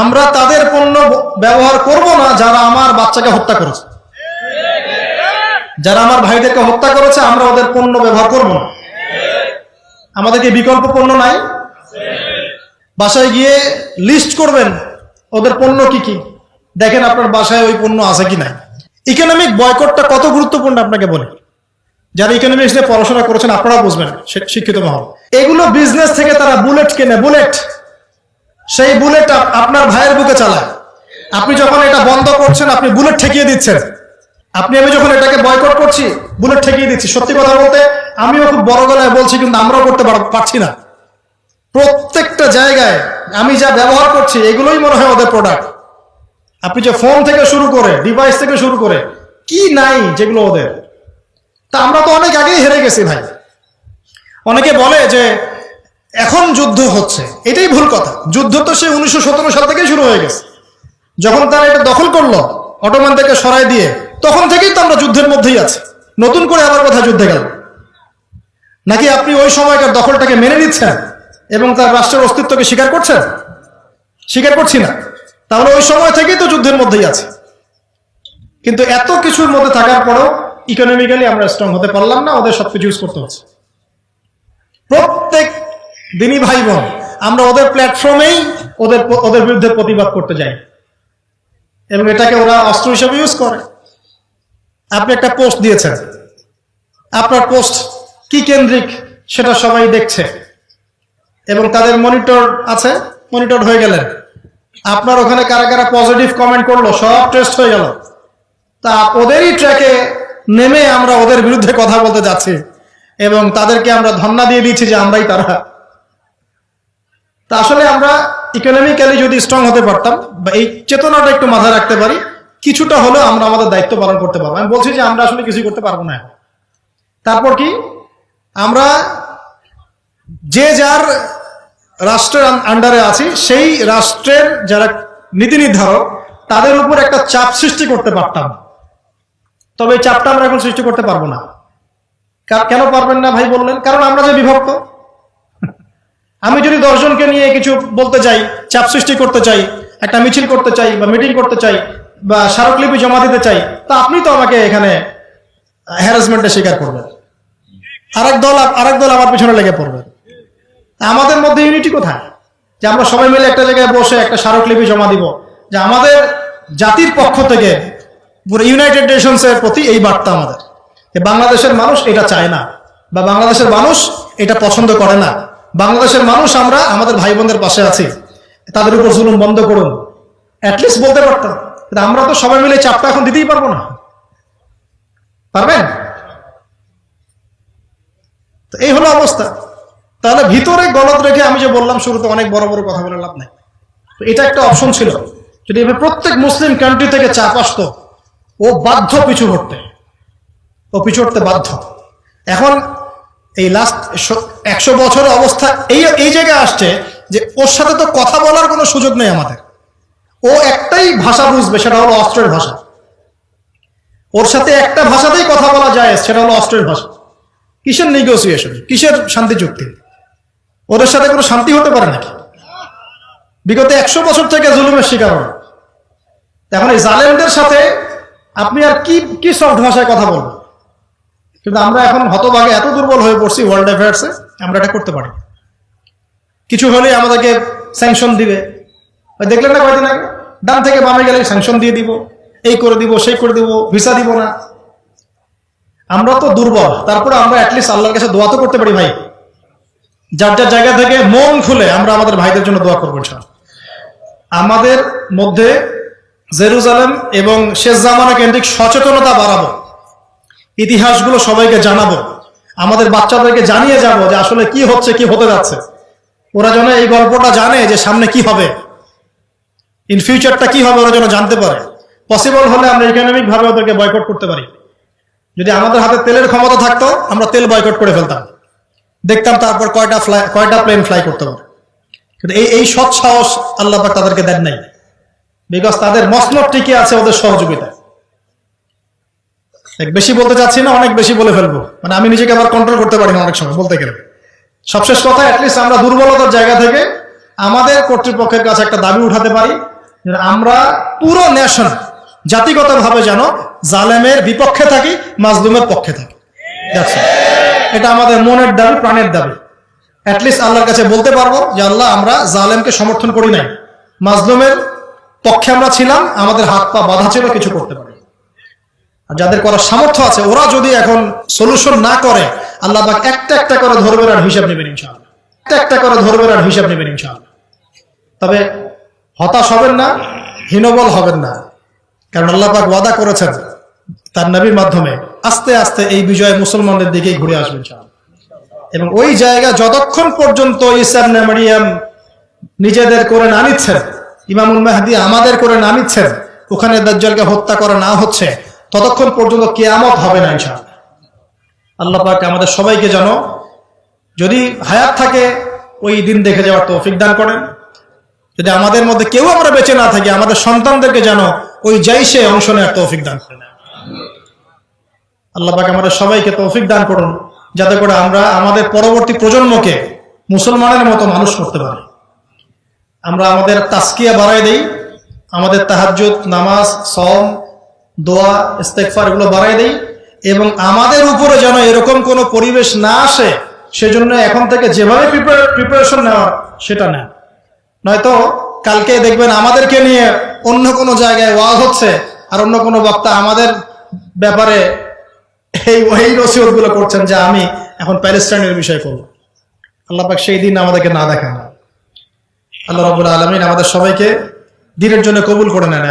আমরা তাদের পণ্য ব্যবহার করব না যারা আমার বাচ্চাকে হত্যা করেছে। যারা আমার ভাইদেরকে হত্যা করেছে আমরা ওদের পণ্য ব্যবহার করব না। আমাদের কি বিকল্প পণ্য নাই? বাসায় গিয়ে লিস্ট করবেন ওদের পণ্য কি কি? দেখেন আপনার বাসায় ওই পণ্য আছে কি নাই। ইকোনমিক বয়কটটা কত গুরুত্বপূর্ণ আপনাকে বলি। যারা ইকোনমিক্স নিয়ে পড়াশোনা করেছেন আপনারা বুঝবেন শিক্ষিত মহল। এগুলো বিজনেস থেকে তারা বুলেট কেনে বুলেট সেই বুলেট আপনার ভাইয়ের বুকে চালায়। আপনি যখন এটা বন্ধ করছেন, আপনি বুলেট ঠেকিয়ে দিচ্ছেন। আপনি, আমি যখন এটাকে বয়কট করছি বুলেট ঠেকিয়ে দিচ্ছি। সত্যি কথা বলতে, আমিও খুব বড় গলায় বলছি, কিন্তু আমরাও করতে পার- পারছি না। প্রত্যেকটা জায়গায় আমি যা ব্যবহার করছি, এগুলোই মনে হয় ওদের প্রোডাক্ট আপনি যে ফোন থেকে শুরু করে ডিভাইস থেকে শুরু করে, কি নাই যেগুলো ওদের? তা আমরা তো অনেক আগেই হেরে গেছি ভাই। অনেকে বলে যে এখন যুদ্ধ হচ্ছে। এটাই ভুল কথা। যুদ্ধ তো সে উনিশশো সতেরো সাল থেকেই শুরু হয়ে গেছে। যখন তারা এটা দখল করল, অটোমান থেকে সরাই দিয়ে, তখন থেকেই তো আমরা যুদ্ধের মধ্যেই আছি। নতুন করে আবার কথা যুদ্ধে গেল। নাকি আপনি ওই সময়কার দখলটাকে মেনে নিচ্ছেন এবং তার রাষ্ট্রের অস্তিত্বকে স্বীকার করছেন? স্বীকার করছি না। তাহলে ওই সময় থেকেই তো যুদ্ধের মধ্যেই আছে। কিন্তু এত কিছুর মধ্যে থাকার পরেও ইকোনমিক্যালি আমরা স্ট্রং হতে পারলাম না, ওদের সবকিছু ইউজ করতে হচ্ছে। প্রত্যেক দিনই ভাই বোন আমরা ওদের প্ল্যাটফর্মেই ওদের ওদের বিরুদ্ধে প্রতিবাদ করতে যাই। এবং এটাকে ওরা অস্ত্র হিসেবে ইউজ করে। আপনি একটা পোস্ট দিয়েছেন। আপনার পোস্ট কি কেন্দ্রিক সেটা সবাই দেখছে। এবং তাদের মনিটর আছে মনিটর হয়ে গেলেন। আপনার ওখানে কারা কারা পজিটিভ কমেন্ট করল, সব টেস্ট হয়ে গেল। তা ওদেরই ট্র্যাকে নেমে আমরা ওদের বিরুদ্ধে কথা বলতে যাচ্ছি। এবং তাদেরকে আমরা ধন্না দিয়ে দিচ্ছি যে আমরাই তারা। তা আসলে আমরা ইকোনমিক্যালি যদি স্ট্রং হতে পারতাম, বা এই চেতনাটা একটু মাথায় রাখতে পারি, কিছুটা হলেও আমরা আমাদের দায়িত্ব পালন করতে পারব। আমি বলছি যে আমরা আসলে কিছুই করতে পারব না তারপর কি? আমরা যে যার রাষ্ট্রের আন্ডারে আছি, সেই রাষ্ট্রের যারা নীতি নির্ধারক, তাদের উপর একটা চাপ সৃষ্টি করতে পারতাম। তবে এই চাপটা আমরা এখন সৃষ্টি করতে পারব না। কেন পারবেন না ভাই বললেন? কারণ আমরা যে বিভক্ত। আমি যদি দশজনকে নিয়ে কিছু বলতে চাই, চাপ সৃষ্টি করতে চাই, একটা মিছিল করতে চাই, বা মিটিং করতে চাই, বা স্মারকলিপি জমা দিতে চাই, তা আপনি তো আমাকে এখানে হ্যারাসমেন্টে স্বীকার করবেন। আরেক দল আরেক দল আমার পিছনে লেগে পড়বে। আমাদের মধ্যে ইউনিটি কোথায়? যে আমরা সবাই মিলে একটা জায়গায় বসে একটা স্মারকলিপি জমা দিব, যে আমাদের জাতির পক্ষ থেকে পুরো ইউনাইটেড নেশনস এর প্রতি এই বার্তা আমাদের। বাংলাদেশের মানুষ এটা চায় না, বা বাংলাদেশের মানুষ এটা পছন্দ করে না। বাংলাদেশের মানুষ আমরা, আমাদের ভাই বোনদের পাশে আছি। তাদের উপর জুলুম বন্ধ করুন। অ্যাটলিস্ট বলতে পারতাম। আমরা তো সবাই মিলে চাপটা এখন দিতেই পারব না। পারবেন? তো এই হলো অবস্থা। তাহলে ভিতরে গলত রেখে আমি যে বললাম, শুরুতে অনেক বড় বড় কথা বলে লাভ নাই। এটা একটা অপশন ছিল। যদি এভাবে প্রত্যেক মুসলিম কান্ট্রি থেকে চাপ আসতো, ও বাধ্য পিছু হটতে। ও পিছু হটতে বাধ্য। এখন এই লাস্ট একশো বছরের অবস্থা এই এই জায়গায় আসছে যে ওর সাথে তো কথা বলার কোনো সুযোগ নেই আমাদের। ও একটাই ভাষা বুঝবে, সেটা হলো অস্ত্রের ভাষা। ওর সাথে একটা ভাষাতেই কথা বলা যায়, সেটা হলো অস্ত্রের ভাষা। কিসের নেগোসিয়েশন কিসের শান্তি চুক্তি? ওদের সাথে কোনো শান্তি হতে পারে নাকি? বিগত একশো বছর থেকে জুলুমের শিকার হল এখন এই জালেমদের সাথে আপনি আর কি কি সফট ভাষায় কথা বলবেন? কিন্তু আমরা এখন হতভাগে এত দুর্বল হয়ে পড়ছি ওয়ার্ল্ড অ্যাফেয়ার্সে আমরা এটা করতে পারি। কিছু হলেই আমাদেরকে স্যাংশন দিবে। দেখলেন না কয়দিন আগে? ডান থেকে বামে গেলে স্যাংশন দিয়ে দিব, এই করে দিব, সেই করে দিব ভিসা দিব না। আমরা তো দুর্বল, তারপরে আমরা অ্যাটলিস্ট আল্লাহর কাছে দোয়া তো করতে পারি ভাই। যার যার জায়গা থেকে মন খুলে আমরা আমাদের ভাইদের জন্য দোয়া করব। আমাদের মধ্যে জেরুজালেম এবং শেষ জামানা কেন্দ্রিক সচেতনতা বাড়াবো। ইতিহাসগুলো সবাইকে জানাব। আমাদের বাচ্চাদেরকে জানিয়ে যাব যে আসলে কি হচ্ছে, কি হতে যাচ্ছে। ওরা যেন এই গল্পটা জানে যে সামনে কি হবে। ইন ফিউচারটা কি হবে ওরা যেন জানতে পারে। পসিবল হলে আমরা ইকোনমিক ভাবে ওদেরকে বয়কট করতে পারি। যদি আমাদের হাতে তেলের ক্ষমতা থাকতো, আমরা তেল বয়কট করে ফেলতাম। দেখতাম তারপর কয়টা ফ্লাই কয়টা প্লেন ফ্লাই করতে পারে। কিন্তু এই এই সৎ সাহস আল্লাহ তাদেরকে দেন নাই। বিকজ তাদের মসনদ টিকে আছে ওদের সহযোগিতায়। বেশি বলতে চাচ্ছি না, অনেক বেশি বলে ফেলব। মানে আমি নিজেকে আবার কন্ট্রোল করতে পারি না অনেক সময়, বলতে গেলে। সবশেষ কথা অ্যাটলিস্ট আমরা দুর্বলতার জায়গা থেকে আমাদের কর্তৃপক্ষের কাছে একটা দাবি উঠাতে পারি আমরা পুরো নেশন জাতিগতভাবে যেন জালেমের বিপক্ষে থাকি, মাজলুমের পক্ষে থাকি। এটা আমাদের মনের দাবি, প্রাণের দাবি। অ্যাটলিস্ট আল্লাহর কাছে বলতে পারব যে, আল্লাহ, আমরা জালেমকে সমর্থন করি নাই। মাজলুমের পক্ষে আমরা ছিলাম, আমাদের হাত পা বাধা ছিল, কিছু করতে পারি যাদের করার সামর্থ্য আছে, ওরা যদি এখন সলিউশন না করে, আল্লাহ একটা একটা করে ধরবেন আর হিসাব নেবেন ইনশাআল্লাহ। একটা একটা করে ধরবেন আর হিসাব নেবেন ইনশাআল্লাহ। তবে হতাশ হবেন না, হীনবল হবেন না। কারণ আল্লাহ ওয়াদা করেছেন তার নবীর মাধ্যমে আস্তে আস্তে এই বিজয় মুসলমানদের দিকেই ঘুরে আসবে ইনশাআল্লাহ। এবং ওই জায়গা যতক্ষণ পর্যন্ত ইসার মারিয়াম নিজেদের করে না নিচ্ছেন, ইমামুল মেহাদি আমাদের করে না নিচ্ছেন, ওখানে দাজ্জালকে হত্যা করা না হচ্ছে ততক্ষণ পর্যন্ত কেয়ামত হবে না, ইনশাআল্লাহ। আল্লাহ পাক আমাদের সবাইকে যেন যদি হায়াত থাকে, ওই দিন দেখে যাওয়ার তৌফিক দান করেন। যদি আমাদের মধ্যে কেউ আমরা বেঁচে না থাকি, আমাদের সন্তানদেরকে যেন ওই জাইসে অংশ নেওয়ার তৌফিক দান করেন। আল্লাহ পাক আমাদের সবাইকে তৌফিক দান করুন, যাতে করে আমরা আমাদের পরবর্তী প্রজন্মকে মুসলমানের মতো মানুষ করতে পারি। আমরা আমাদের তাস্কিয়া বাড়াই দিই, আমাদের তাহাজ্জুদ, নামাজ সম দোয়া ইস্তেকফার এগুলো বাড়াই দেই। এবং আমাদের উপরে যেন এরকম কোনো পরিবেশ না আসে, সেজন্য এখন থেকে যেভাবে প্রিপারেশন নেওয়ার, সেটা নেন। নয়তো কালকে দেখবেন আমাদেরকে নিয়ে অন্য কোনো জায়গায় ওয়াজ হচ্ছে, আর অন্য কোনো বক্তা আমাদের ব্যাপারে এই ওই নসিহতগুলো করছেন যে আমি এখন প্যালেস্টাইনের বিষয় করব। আল্লাহ পাক সেই দিন আমাদেরকে না দেখান। আল্লাহ রবুল্লা আলমিন আমাদের সবাইকে দিনের জন্য কবুল করে নেন